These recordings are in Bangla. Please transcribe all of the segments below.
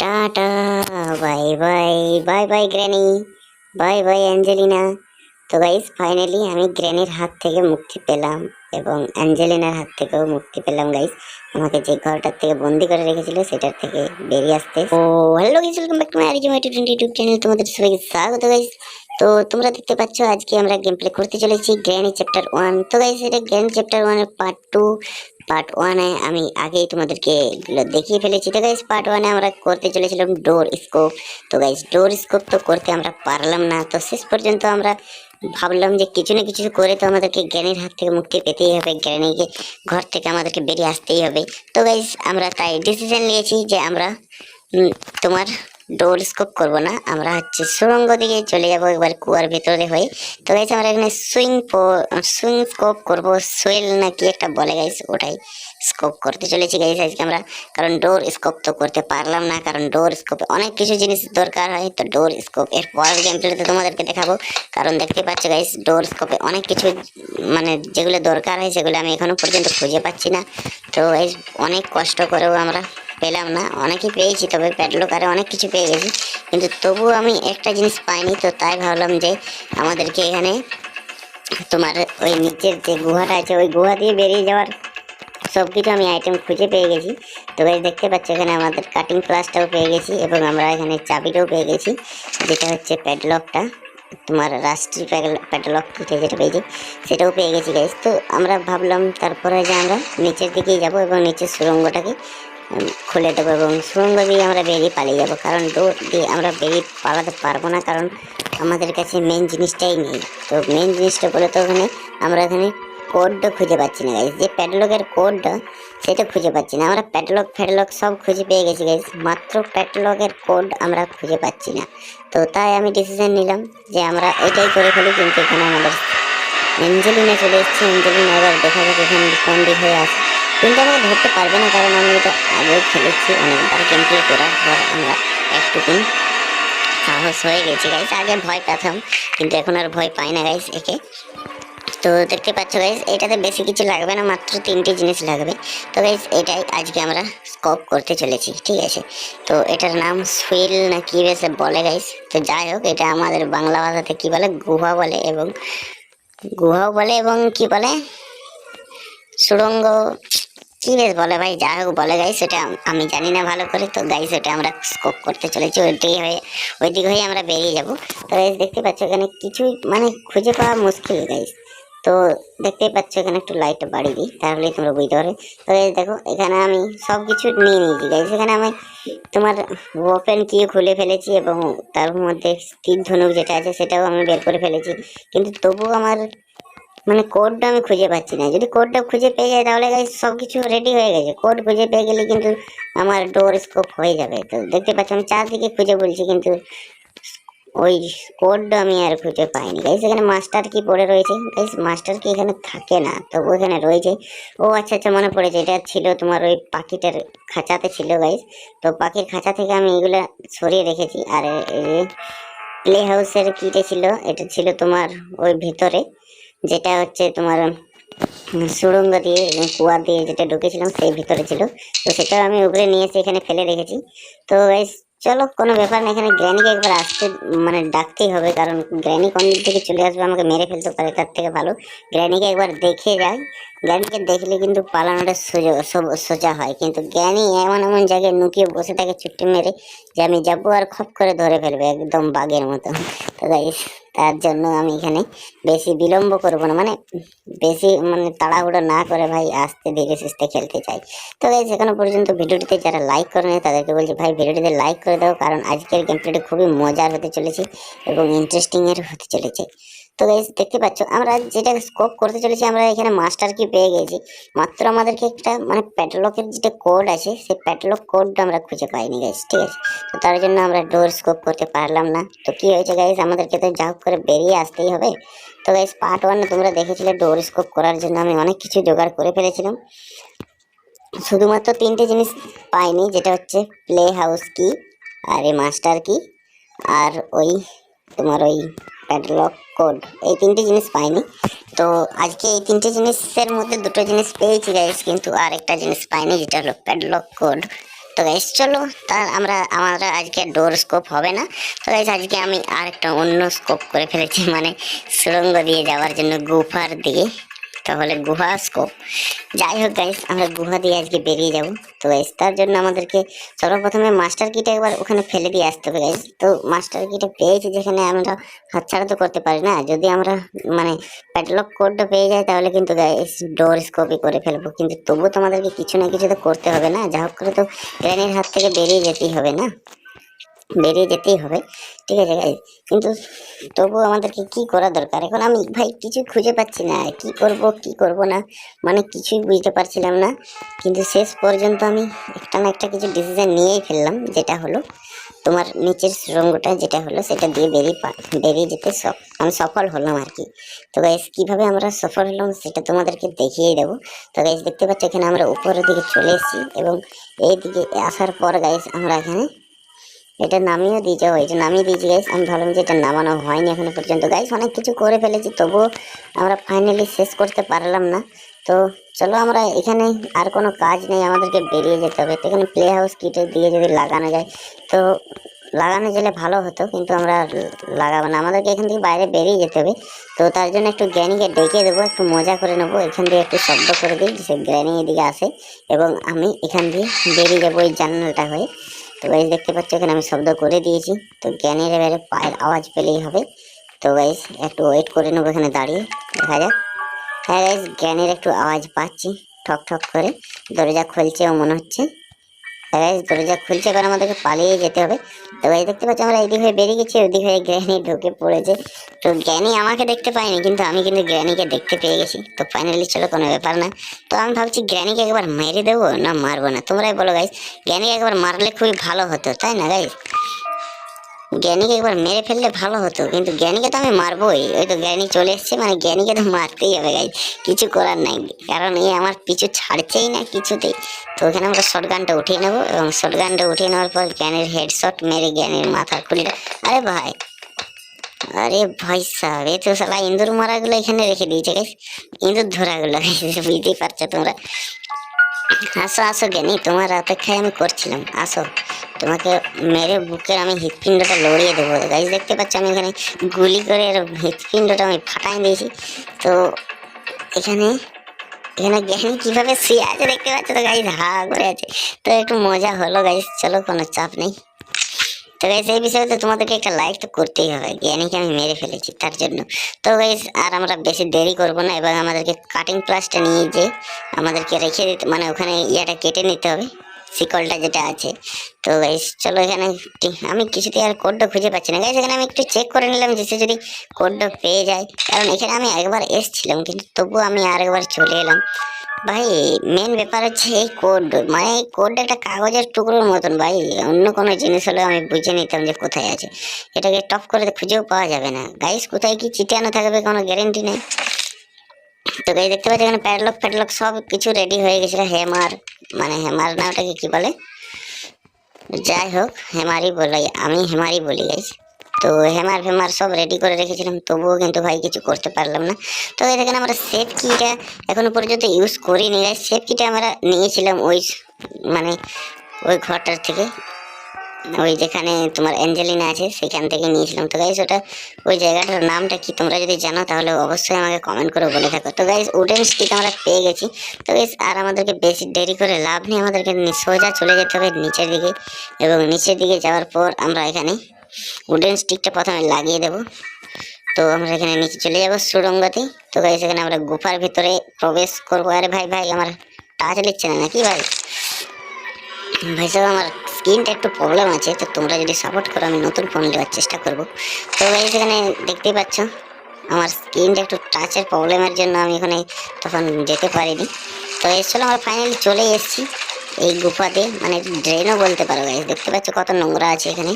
Tata, bye bye bye bye granny, bye bye Angelina. তো গাইস ফাইনালি আমি গ্র্যানির হাত থেকে মুক্তি পেলাম এবং অ্যাঞ্জেলিনার হাত থেকেও মুক্তি পেলাম গাইস আমাকে যে ঘরটার থেকে বন্দি করে রেখেছিল সেটার থেকে বেরিয়ে আসতে। ও hello guys welcome back to my আরিজু my twenty YouTube channel তোমাদের সবাইকে স্বাগত গাইস তো তোমরা দেখতে পাচ্ছ, আজকে আমরা গেম প্লে করতে চলেছি, গ্র্যানি চ্যাপ্টার ওয়ান তো গাইস এটা গ্র্যানি চ্যাপ্টার ওয়ানের পার্ট টু পার্ট ওয়ানে আমি আগেই তোমাদেরকে এগুলো দেখিয়ে ফেলেছি। তো গাইস পার্ট ওয়ানে আমরা করতে চলেছিলাম ডোর স্কোপ তো গাইস ডোর স্কোপ তো করতে আমরা পারলাম না। তো শেষ পর্যন্ত আমরা ভাবলাম যে কিছু না কিছু করে তো আমাদেরকে জ্ঞানীর হাত থেকে মুক্তি পেতেই হবে। জ্ঞানীকে ঘর থেকে আমাদেরকে বেরিয়ে আসতেই হবে। তো গাইস আমরা তাই ডিসিশন নিয়েছি যে আমরা তোমার ডোর স্কোপ করব না। আমরা হচ্ছে সুরঙ্গ দিকে চলে যাব একবার কুয়ার ভেতরে হয়ে। তো গাইছে আমরা এখানে সুইং সুইং স্কোপ করব। সোয়েল নাকি একটা বলে গাইছে ওটাই। স্কোপ করতে চলেছি গাইস আজকে আমরা, কারণ ডোর স্কোপ তো করতে পারলাম না, কারণ ডোর স্কোপে অনেক কিছু জিনিস দরকার হয়, তো ডোর স্কোপ এর পরের প্লেতে তোমাদেরকে দেখাবো। কারণ দেখতে পাচ্ছ গাইস ডোর স্কোপে অনেক কিছু মানে যেগুলো দরকার হয়, সেগুলো আমি এখনও পর্যন্ত খুঁজে পাচ্ছি না। তো গাইস অনেক কষ্ট করেও আমরা পেলাম না, অনেকই পেয়েছি, তবে প্যাডলকারে অনেক কিছু পেয়ে গেছি। কিন্তু তবুও আমি একটা জিনিস পাইনি, তো তাই ভাবলাম যে আমাদেরকে এখানে তোমার ওই নিচের যে গুহাটা আছে, ওই গুহা দিয়ে বেরিয়ে যাওয়ার সব কিছু আমি আইটেম খুঁজে পেয়ে গেছি। তো গাইস দেখতে পাচ্ছ এখানে আমাদের কাটিং প্লাসটাও পেয়ে গেছি এবং আমরা এখানে চাবিটাও পেয়ে গেছি, যেটা হচ্ছে প্যাডলকটা তোমার রাষ্ট্রীয় প্যাডলক থেকে যেটা পেয়েছি সেটাও পেয়ে গেছি গাইস তো আমরা ভাবলাম তারপরে যে আমরা নিচের দিকেই যাব এবং নিচের সুরঙ্গটাকে খুলে দেবো এবং সুরঙ্গ দিয়ে আমরা বেরিয়ে পালিয়ে যাব। কারণ দৌড় দিয়ে আমরা বেরিয়ে পালাতে পারব না, কারণ আমাদের কাছে মেন জিনিসটাই নেই। তো মেন জিনিসটা বলে তো ওখানে আমরা এখানে কোডটা খুঁজে পাচ্ছি না গাইস যে প্যাডলকের কোডটা সেটা খুঁজে পাচ্ছি না। আমরা প্যাডলক ফ্যাডলক সব খুঁজে পেয়ে গেছি গাইস মাত্র প্যাডলকের কোড আমরা খুঁজে পাচ্ছি না। তো তাই আমি ডিসিশন নিলাম যে আমরা ওইটাই করে ফেলি, কিন্তু এখানে আমাদের অ্যাঞ্জেলিনা চলে এসেছে। অ্যাঞ্জেলিনা এবার দেখা যাক এখানে কোন দিক হয়ে আসে কিন্তু আমাকে ধরতে পারবে না, কারণ আমি এটা আগেও খেলেছি অনেকবার। প্লে করার পর আমরা একটুকুন সাহস হয়ে গেছি গাইস আগে ভয় পেতাম, কিন্তু এখন আর ভয় পাই না গাইস একে। তো দেখতে পাচ্ছ গাইস এটাতে বেশি কিছু লাগবে না, মাত্র তিনটে জিনিস লাগবে। তো গাইস এটাই আজকে আমরা স্কোপ করতে চলেছি, ঠিক আছে? তো এটার নাম সুইল না কি বেশ বলে গাইস তো যাই হোক, এটা আমাদের বাংলা ভাষাতে কি বলে? গুহা বলে এবং গুহাও বলে এবং কি বলে? সুড়ঙ্গ কি বেশ বলে ভাই? যা হোক বলে গাই সেটা আমি জানি না ভালো করে। তো গাই সেটা আমরা স্কোপ করতে চলেছি, ওই দিকে হয়ে, ওই দিকে হয়ে আমরা বেরিয়ে যাব। তো দেখতে পাচ্ছ এখানে কিছুই মানে খুঁজে পাওয়া মুশকিল গাইস তো দেখতেই পাচ্ছ এখানে একটু লাইটটা বাড়িয়ে দিই, তাহলেই তোমরা বুঝতে পারবে। তো দেখো, এখানে আমি সব কিছু নিয়ে নিয়েছি গাইস এখানে আমি তোমার ওপেন কি খুলে ফেলেছি এবং তার মধ্যে তীর ধনুক যেটা আছে সেটাও আমি বের করে ফেলেছি। কিন্তু তবুও আমার মানে কোডটা আমি খুঁজে পাচ্ছি না। যদি কোডটা খুঁজে পেয়ে যায়, তাহলে সব কিছু রেডি হয়ে গেছে। কোড খুঁজে পেয়ে গেলে কিন্তু আমার ডোর স্কোপ হয়ে যাবে। তো দেখতে পাচ্ছি, আমি চারদিকে খুঁজে বলছি, কিন্তু ওই কোডটা আমি আর খুঁজে পাইনি। গাইস এখানে মাস্টার কি পড়ে রয়েছে। গাইস মাস্টার কি এখানে থাকে না তবু এখানে রয়েছে। ও আচ্ছা আচ্ছা মনে পড়েছে এটা ছিল তোমার ওই পাখিটার খাঁচাতে ছিল গাইস তো পাখির খাঁচা থেকে আমি এগুলো সরিয়ে রেখেছি। আর প্লে হাউসের কিটা ছিল এটা ছিল তোমার ওই ভেতরে যেটা হচ্ছে তোমার সুড়ঙ্গ দিয়ে কুয়া দিয়ে যেটা ঢুকেছিলাম সেই ভিতরে ছিল। তো সেটা আমি উপরে নিয়ে এসে এখানে ফেলে রেখেছি। তো guys, চলো, কোনো ব্যাপার না, এখানে গ্র্যানিকে একবার আসতে মানে ডাকতেই হবে, কারণ গ্র্যানি কোন দিক থেকে চলে আসবে আমাকে মেরে ফেলতে পারে, তার থেকে ভালো। গ্র্যানিকে একবার দেখে যাই। গ্র্যানিকে দেখলে কিন্তু পালানোটা সোজা সোজা হয়। কিন্তু জ্ঞানী এমন এমন জায়গায় নুকিয়ে বসে থাকে ছুট্টি মেরে, যে আমি যাব আর খপ করে ধরে ফেলবে, একদম বাঘের মতো। তো তার জন্য আমি এখানে বেশি বিলম্ব করব না। মানে বেশি মানে তাড়াহুড়ো না করে ভাই আস্তে ধীরে সুস্থে খেলতে চাই। তো এই সেখানে পর্যন্ত ভিডিওটিতে যারা লাইক করে তাদেরকে বলছি, ভাই, ভিডিওটিতে লাইক করে দাও, কারণ আজকের গেমপ্লেটি খুবই মজার হতে চলেছে এবং ইন্টারেস্টিংয়ের হতে চলেছে। তো গাইস দেখতে পাচ্ছ, আমরা যেটা স্কোপ করতে চলেছি, আমরা এখানে মাস্টার কি পেয়ে গেছি। মাত্র আমাদেরকে একটা মানে প্যাটলকের যেটা কোড আছে, সেই প্যাটলক কোডটা আমরা খুঁজে পাইনি গাইস ঠিক আছে? তো তার জন্য আমরা ডোর স্কোপ করতে পারলাম না। তো কি হয়েছে গাইস আমাদেরকে তো যা করে বেরিয়ে আসতেই হবে। তো গাইস পার্ট ওয়ানে তোমরা দেখেছিলে ডোর স্কোপ করার জন্য আমি অনেক কিছু জোগাড় করে ফেলেছিলাম। শুধুমাত্র তিনটে জিনিস পাইনি, যেটা হচ্ছে প্লে হাউস কি আর এই মাস্টার কি আর ওই তোমার ওই প্যাডলক কোড এই তিনটে জিনিস পাইনি। তো আজকে এই তিনটে জিনিসের মধ্যে দুটো জিনিস পেয়েছি গাইস কিন্তু আর একটা জিনিস পাইনি, যেটা হলো প্যাডলক কোড তো গাইস চলো তার আমরা আমরা আজকে ডোর স্কোপ হবে না। তো গাইস আজকে আমি আর একটা অন্য স্কোপ করে ফেলেছি মানে সুড়ঙ্গ দিয়ে যাওয়ার জন্য গুফার দিকে। তাহলে গুহা স্কোপ যাই হোক গাইস আমরা গুহা দিয়ে আজকে বেরিয়ে যাব। তো গাইস তার জন্য আমাদেরকে সর্বপ্রথমে মাস্টার কিটা একবার ওখানে ফেলে দিয়ে আসতে হবে গাইস তো মাস্টার কিটা পেয়েছি যেখানে আমরা হাতছাড়া তো করতে পারি না। যদি আমরা মানে প্যাডলক কোডটা পেয়ে যাই, তাহলে কিন্তু গাইস ডোর স্কোপই করে ফেলব। কিন্তু তবুও তোমাদেরকে কিছু না কিছু তো করতে হবে না। যা হোক করে তো গ্র্যানির হাত থেকে বেরিয়ে যেতেই হবে না। বেরিয়ে যেতেই হবে। ঠিক আছে গাইজ কিন্তু তবুও আমাদেরকে কি করা দরকার? এখন আমি, ভাই কিছু খুঁজে পাচ্ছি না। কি করব কি করব না? মানে কিছুই বুঝতে পারছিলাম না। কিন্তু শেষ পর্যন্ত আমি একটা না একটা কিছু ডিসিশন নিয়েই ফেললাম। যেটা হলো, তোমার নিচের সুরঙ্গটা যেটা হলো, সেটা দিয়ে বেরিয়ে বেরিয়ে যেতে আমি সফল হলাম আর কি তো গাইজ কীভাবে আমরা সফল হলাম সেটা তোমাদেরকে দেখিয়ে দেবো। তো গাইজ দেখতে পাচ্ছ এখানে আমরা উপরের দিকে চলে এসেছি এবং এই দিকে আসার পর গাইজ আমরা এখানে এটা নামিয়েও দিয়েছে ও এটা নামিয়ে দিয়েছি গাইস আমি ভাবলাম যে এটা নামানো হয়নি এখনও পর্যন্ত গাইস অনেক কিছু করে ফেলেছি, তবুও আমরা ফাইনালি শেষ করতে পারলাম না। তো চলো আমরা এখানে আর কোনো কাজ নেই, আমাদেরকে বেরিয়ে যেতে হবে। তো এখানে প্লে হাউস কিটের দিয়ে যদি লাগানো যায়, তো লাগানো গেলে ভালো হতো, কিন্তু আমরা লাগাবো না। আমাদেরকে এখান থেকে বাইরে বেরিয়ে যেতে হবে। তো তার জন্য একটু জ্ঞানীকে ডেকে দেবো, একটু মজা করে নেব। এখান দিয়ে একটু শব্দ করে দিই সে জ্ঞানী এদিকে আসে, এবং আমি এখান দিয়ে বেরিয়ে যাব ওই জানালাটা হয়ে। তো গাইজ দেখতে পাচ্ছ এখানে আমি শব্দ করে দিয়েছি। তো জ্ঞানের এবারে পায়ের আওয়াজ পেলেই হবে। তো গাইজ একটু ওয়েট করে নেব এখানে দাঁড়িয়ে। দেখা যাক। হ্যাঁ গাইজ জ্ঞানের একটু আওয়াজ পাচ্ছি। ঠক ঠক করে। দরজা খুলছেও মনে হচ্ছে। দরজা খুলছে কারণ আমাদেরকে পালিয়ে যেতে হবে। তো এই দেখতে পাচ্ছি আমরা এদিক হয়ে বেরিয়ে গেছি, ওদিক হয়ে জ্ঞানী ঢুকে পড়েছে। তো জ্ঞানী আমাকে দেখতে পাইনি, কিন্তু আমি কিন্তু জ্ঞানীকে দেখতে পেয়ে গেছি। তো ফাইনালি চলো, কোনো ব্যাপার না। তো আমি ভাবছি জ্ঞানীকে একবার মেরে দেবো না মারবো না? তোমরাই বলো গাইজ জ্ঞানীকে একবার মারলে খুবই ভালো হতো, তাই না গাইজ জ্ঞানীকে একবার মেরে ফেললে ভালো হতো, কিন্তু জ্ঞানীকে তো আমি মারবোই। ওই তো জ্ঞানী চলে এসছে মানে জ্ঞানীকে তো মারতেই হবে গাইজ কিছু করার নাই, কারণ এই আমার পিছু ছাড়ছেই না কিছুতেই। তো ওখানে আমরা শর্ট গানটা উঠিয়ে নেব, এবং শর্ট গানটা উঠিয়ে নেওয়ার পর জ্ঞানের হেডশট মেরে জ্ঞানের মাথা খুলে আরে ভাই! আরে ভাই সাহেব, এ তো সালা ইঁদুর মারাগুলো এখানে রেখে দিয়েছে গাইস ইঁদুর ধরাগুলো বুঝতেই পারছ তোমরা। আসো আসো জ্ঞানী তোমার অপেক্ষায় আমি করছিলাম। আসো। তোমাকে মেরে বুকের আমি হৃৎপিণ্ডটা লড়িয়ে দেবো। গাইজ দেখতে পাচ্ছ, আমি এখানে গুলি করে এর হৃৎপিণ্ডটা আমি ফাটাই দিয়েছি। তো এখানে এখানে জ্ঞানী কীভাবে শুয়ে আছে দেখতে পাচ্ছ তো গাইজ হা করে আছে। তো একটু মজা হলো গাইজ চলো, কোনো চাপ নেই। তো এই বিষয়ে তোমাদেরকে একটা লাইক তো করতেই হবে। জ্ঞানীকে আমি মেরে ফেলেছি, তার জন্য। তো গাইজ আর আমরা বেশি দেরি করব না এবং আমাদেরকে কাটিং প্লাসটা নিয়ে যে আমাদেরকে রেখে দিতে মানে ওখানে ইয়াটা কেটে নিতে হবে। শিকলটা যেটা আছে। তো গাইজ চলো এখানে আমি কিছুতেই আর কোডটা খুঁজে পাচ্ছি না। গাইজ এখানে আমি একটু চেক করে নিলাম যে যদি কোডটা পেয়ে যায়। কারণ এখানে আমি একবার এসছিলাম, কিন্তু তবুও আমি আরেকবার চলে এলাম। ভাই মেন ব্যাপার হচ্ছে এই কোড মানে এই কোডটা একটা কাগজের টুকরোর মতন, ভাই। অন্য কোনো জিনিস হলে আমি বুঝে নিতাম যে কোথায় আছে। এটাকে টপ করে খুঁজেও পাওয়া যাবে না। গাইস, কোথায় কি চিটানো থাকবে কোনো গ্যারেন্টি নেই। তো গাই দেখতে পাচ্ছি এখানে প্যাডলক ফ্যাডলক সব কিছু রেডি হয়ে গেছিল হেমার মানে হেমার না, ওটাকে কি বলে? যাই হোক হেমারই বলে, আমি হেমারই বলি গাইস তো হেমার ফেমার সব রেডি করে রেখেছিলাম, তবুও কিন্তু ভাই কিছু করতে পারলাম না। তো এখানে আমরা সেফ কিটা এখনও পর্যন্ত ইউজ করিনি গাইস সেফ কিটা আমরা নিয়েছিলাম ওই মানে ওই ঘরটার থেকে। ওই যেখানে তোমার অ্যাঞ্জেলিনা আছে, সেখান থেকে নিয়েছিলাম। তো গাইস ওটা, ওই জায়গাটার নামটা কি তোমরা যদি জানো, তাহলে অবশ্যই আমাকে কমেন্ট করে বলে থাকো। তো গাইস উডেন স্টিক আমরা পেয়ে গেছি। তো গাইস আর আমাদেরকে বেশি দেরি করে লাভ নেই, আমাদেরকে সোজা চলে যেতে হবে নিচের দিকে। এবং নিচের দিকে যাওয়ার পর আমরা এখানে উডেন স্টিকটা প্রথমে লাগিয়ে দেব। তো আমরা এখানে নিচে চলে যাব সুড়ঙ্গতে। তো গাইস এখানে আমরা গুফার ভিতরে প্রবেশ করব। আরে ভাই ভাই, আমার টাচ লিখছে না নাকি ভাই? ভাই সাহেব আমার স্ক্রিনটা একটু প্রবলেম আছে, তো তোমরা যদি সাপোর্ট করো, আমি নতুন ফোন নেওয়ার চেষ্টা করব। তো ভাই সেখানে দেখতেই পাচ্ছ, আমার স্ক্রিনটা একটু টাচের প্রবলেমের জন্য আমি এখানে তখন যেতে পারিনি। তো এসছিল আমরা ফাইনালি চলে এসেছি এই গুফাতে মানে ড্রেনও বলতে পারো গাইজ দেখতে পাচ্ছ কত নোংরা আছে এখানে,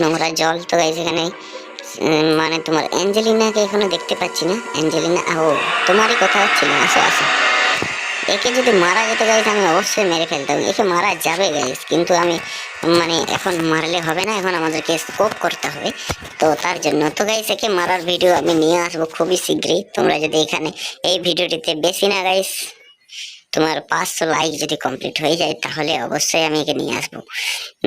নোংরা জল তো গাইজ এখানে মানে তোমার অ্যাঞ্জেলিনাকে এখনও দেখতে পাচ্ছি না। অ্যাঞ্জেলিনা, ও, তোমারই কথা হচ্ছিল আসো আসো। একে যদি মারা যেত গাইস আমি অবশ্যই মেরে ফেলতাম। একে মারা যাবে গাইস কিন্তু আমি মানে এখন মারলে হবে না, এখন আমাদেরকে স্কোপ করতে হবে। তো তার জন্য, তো গাইস একে মারার ভিডিও আমি নিয়ে আসব খুবই শীঘ্রই। তোমরা যদি এখানে এই ভিডিওটিতে বেশি না গাইস তোমার পাঁচশো লাইক যদি কমপ্লিট হয়ে যায়, তাহলে অবশ্যই আমি একে নিয়ে আসব।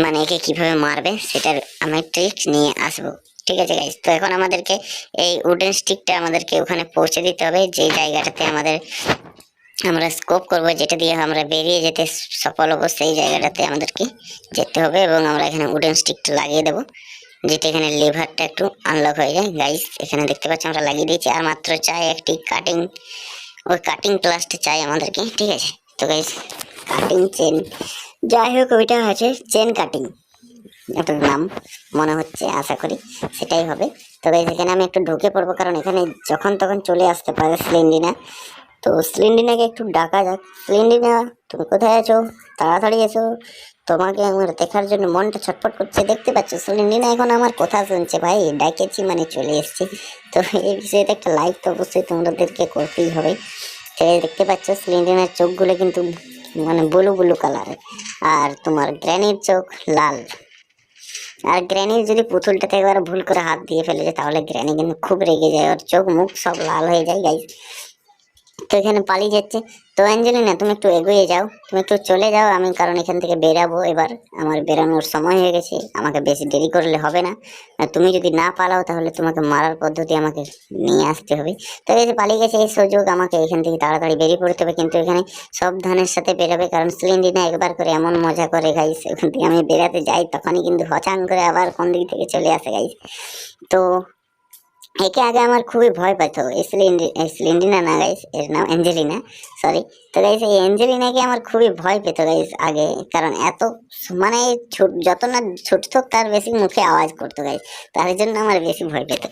মানে একে কীভাবে মারবে, সেটার আমি ট্রিক্স নিয়ে আসব। ঠিক আছে গাইজ তো এখন আমাদেরকে এই উডেন স্টিকটা আমাদেরকে ওখানে পৌঁছে দিতে হবে। যে জায়গাটাতে আমাদের আমরা স্কোপ করব যেটা দিয়ে আমরা বেরিয়ে যেতে সফল হব সেই জায়গাটাতে আমাদেরকে যেতে হবে এবং আমরা এখানে উডেন স্টিকটা লাগিয়ে দেবো, যেটা এখানে লিভারটা একটু আনলক হয়ে যায়। গাইস এখানে দেখতে পাচ্ছি আমরা লাগিয়ে দিয়েছি। আর মাত্র চাই একটি কাটিং ওই কাটিং প্লাসটা চাই আমাদেরকে, ঠিক আছে? তো গাইস কাটিং চেন যাই হোক, ওইটা আছে চেন কাটিং এটার নাম মনে হচ্ছে, আশা করি সেটাই হবে। তো গাইস এখানে আমি একটু ঢুকে পড়ব, কারণ এখানে যখন তখন চলে আসতে পারে সিলিন্ডিনা তো সিলিন্ডিনাকে একটু ডাকা যাক। সিলিন্ডিনা, তুমি কোথায় আছো? তাড়াতাড়ি এসো। তোমাকে আমার দেখার জন্য মনটা ছটফট করছে। দেখতে পাচ্ছ, সিলিন্ডিনা এখন আমার কথা শুনছে। ভাই, ডাকেছি মানে চলে এসেছি। তো এই বিষয়টা একটা লাইক তো অবশ্যই তোমাদেরকে করতেই হবে। দেখতে পাচ্ছ, সিলিন্ডিনার চোখগুলো কিন্তু মানে ব্লু ব্লু কালার আর তোমার গ্র্যানির চোখ লাল। আর গ্র্যানির যদি পুতুলটাতে একবার ভুল করে হাত দিয়ে ফেলে যায়, তাহলে গ্র্যানি কিন্তু খুব রেগে যায়। ওর চোখ মুখ সব লাল হয়ে যায় গাইজ তো এখানে পালিয়ে যাচ্ছে। তো অ্যাঞ্জেলিনা, তুমি একটু এগিয়ে যাও। তুমি একটু চলে যাও, আমি কারণ এখান থেকে বেরাবো। এবার আমার বেরানোর সময় হয়ে গেছে। আমাকে বেশি দেরি করলে হবে না। তুমি যদি না পালাও, তাহলে তোমাকে মারার পদ্ধতি আমাকে নিয়ে আসতে হবে। তো এই যে পালিয়ে গেছে, এই সুযোগ আমাকে এখান থেকে তাড়াতাড়ি বেরিয়ে পড়তে হবে। কিন্তু এখানে সব ধানের সাথে বেরোবে, কারণ সিলিন্ডিনা একবার করে এমন মজা করে গাইস এখান থেকে আমি বেরাতে যাই, তখনই কিন্তু হচাং করে আবার কোন দিক থেকে চলে আসে গাইস তো একে আগে আমার খুবই ভয় পেত সিলিন্ডিনা না গাইস এর নাম অ্যাঞ্জেলিনা সরি তো গাইস এই অ্যাঞ্জেলিনাকে আমার খুবই ভয় পেত গাইস আগে। কারণ এত মানে ছোট, যত না ছোট থাক, তার বেশি মুখে আওয়াজ করতো গাইস তার জন্য আমার বেশি ভয় পেত।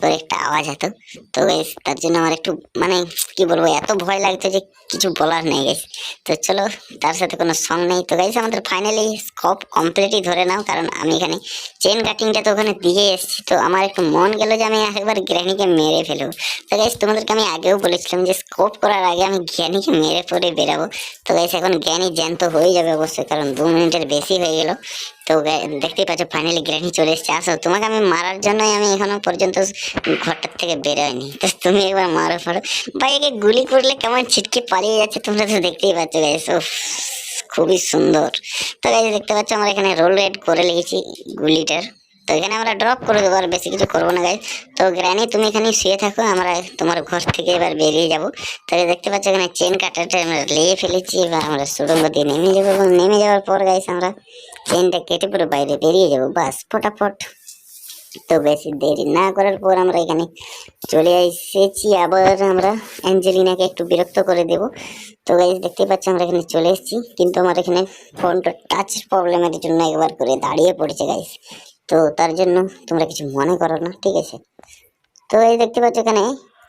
করে একটা আওয়াজ হতো তো গাইস তার জন্য আমার একটু মানে কি বলব, এত ভয় লাগতো যে কিছু বলার নেই গাইস তো, চলো, তার সাথে কোনো সং নেই। তো গাইস আমাদের ফাইনালি স্কোপ কমপ্লিটই ধরে নাও, কারণ আমি এখানে চেন কাটিংটা তো ওখানে দিয়ে এসেছি। তো, আমার একটু মন গেল যে আমি একবার গ্র্যানিকে মেরে ফেলব। তো গাইস তোমাদেরকে আমি আগেও বলেছিলাম যে স্কোপ করার আগে আমি জ্ঞানীকে মেরে পরে বেরাবো। তো গাইস এখন জ্ঞানী জ্যান্ত হয়ে যাবে অবশ্যই, কারণ দু মিনিটের বেশি হয়ে গেল। তো দেখতেই পাচ্ছ ফাইনালি গ্র্যানি চলে এসেছে। আসো, তোমাকে আমি মারার জন্যই আমি এখনও পর্যন্ত ঘরটার থেকে বেরোয়নি। তো তুমি একবার মারো ফারো ভাই, একে গুলি করলে কেমন ছিটকে পালিয়ে যাচ্ছে তোমরা তো দেখতেই পাচ্ছ গাইস খুবই সুন্দর। তো গাইস দেখতে পাচ্ছ, আমরা এখানে রোল রেড করে লেগেছি গুলিটার। তো এখানে আমরা ড্রপ করে দেবো, আর বেশি কিছু করব না গাইস তো গ্র্যানি, তুমি এখানে শুয়ে থাকো, আমরা তোমার ঘর থেকে এবার বেরিয়ে যাব। তাহলে দেখতে পাচ্ছ এখানে চেন কাটাটা আমরা লিয়ে ফেলেছি, এবার আমরা সুড়ঙ্গ দিয়ে নেমে যাব এবং নেমে যাওয়ার পর গাইস আমরা চেনটা কেটে পুরো বাইরে বেরিয়ে যাব, বাস, ফটাফট। তো বেশি দেরি না করার পর আমরা এখানে চলে এসেছি, আবার আমরা অ্যাঞ্জেলিনাকে একটু বিরক্ত করে দেব। তো গাইজ দেখতে পাচ্ছি আমরা এখানে চলে এসেছি, কিন্তু আমার এখানে ফোনটা টাচ প্রবলেমের জন্য একবার করে দাঁড়িয়ে পড়েছে গাইজ তো তার জন্য তোমরা কিছু মনে করো না, ঠিক আছে? তো এই দেখতে পাচ্ছ এখানে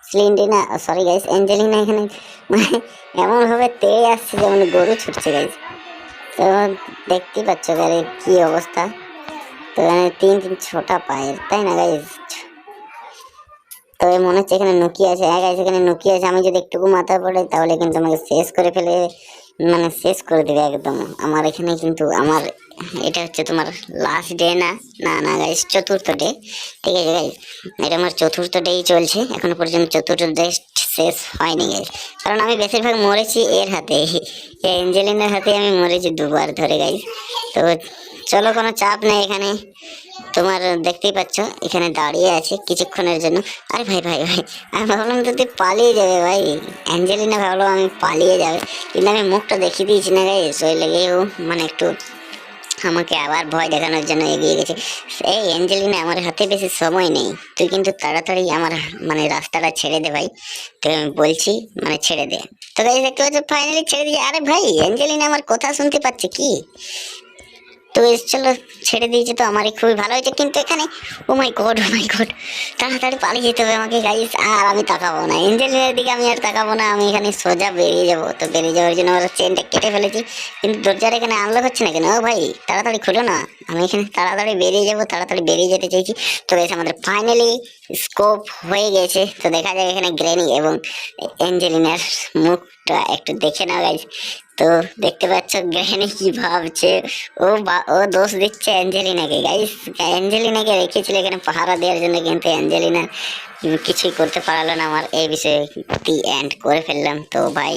সিলিন্ডিনা সরি গাইস অ্যাঞ্জেলিনা এখানে মানে এমনভাবে তেড়ে আসছে যেমন গরু ছুটছে গাইস তো দেখতেই পাচ্ছ গাড়ির কি অবস্থা। তো এখানে তিন তিন ছোটা পায়ের, তাই না গাইস তো এই মনে হচ্ছে এখানে নুকিয়ে আছে। হ্যাঁ গাইস এখানে নুকিয়ে আছে। আমি যদি একটুকু মাথা পড়ে তাহলে কিন্তু আমাকে শেষ করে ফেলে মানে শেষ করে দেবে একদম। আমার এখানে কিন্তু, আমার এটা হচ্ছে তোমার লাস্ট ডে না? না না গাইস চতুর্থ ডে ঠিক আছে গাইস এটা আমার চতুর্থ ডেই চলছে। এখনও পর্যন্ত চতুর্থ ডে শেষ হয়নি গাইস কারণ আমি বেশিরভাগ মরেছি এর হাতে। এই হাতে আমি মরেছি দুবার ধরে গাইস তো চলো, কোনো চাপ নেই এখানে। তোমার দেখতেই পাচ্ছ, এখানে দাঁড়িয়ে আছে কিছুক্ষণের জন্য। আরে ভাই ভাই ভাই, আমি ভাবলাম তো তুই পালিয়ে যাবে, ভাই। অ্যাঞ্জেলিনা ভাবলাম আমি পালিয়ে যাবে। কিন্তু আমি মুখটা দেখিয়ে দিয়েছি না গাই ওই লেগেও মানে একটু আমাকে আবার ভয় দেখানোর জন্য এগিয়ে গেছে। এই অ্যাঞ্জেলিনা, আমার হাতে বেশি সময় নেই। তুই কিন্তু তাড়াতাড়ি আমার মানে রাস্তাটা ছেড়ে দে ভাই। তো আমি বলছি মানে ছেড়ে দে। তো দেখতে পাচ্ছ ফাইনালি ছেড়ে দিয়ে আরে ভাই, অ্যাঞ্জেলিনা আমার কথা শুনতে পাচ্ছে কি? তো চলো ছেড়ে দিয়েছে তো আমার খুবই ভালো হয়েছে। কিন্তু এখানে ও মাই গড ও মাই গড তাড়াতাড়ি পালিয়ে যেতে হবে আমাকে গাইস আর আমি তাকাবো না। এঞ্জেলিয়ার দিকে আমি আর তাকাবো না, আমি এখানে সোজা বেরিয়ে যাব। তো বেরিয়ে যাওয়ার জন্য আমরা চেনটা কেটে ফেলেছি, কিন্তু দরজার এখানে আনলক হচ্ছে না কেন? ও ভাই, তাড়াতাড়ি খুলো না। আমি এখানে তাড়াতাড়ি বেরিয়ে যাব, তাড়াতাড়ি বেরিয়ে যেতে চাইছি। তো এসে আমাদের ফাইনালি স্কোপ হয়ে গেছে। তো দেখা যায় এখানে গ্রেনি এবং অ্যাঞ্জেলিনার মুখটা একটু দেখে নাও গাইস তো দেখতে পাচ্ছ গ্রেনি কি ভাবছে? ও বা, ও দোষ দিচ্ছে অ্যাঞ্জেলিনাকে গাইস অ্যাঞ্জেলিনাকে রেখেছিল এখানে পাহারা দেওয়ার জন্য, কিন্তু অ্যাঞ্জেলিনা কিছুই করতে পারল না। আমার এই বিষয়ে এন্ড করে ফেললাম। তো ভাই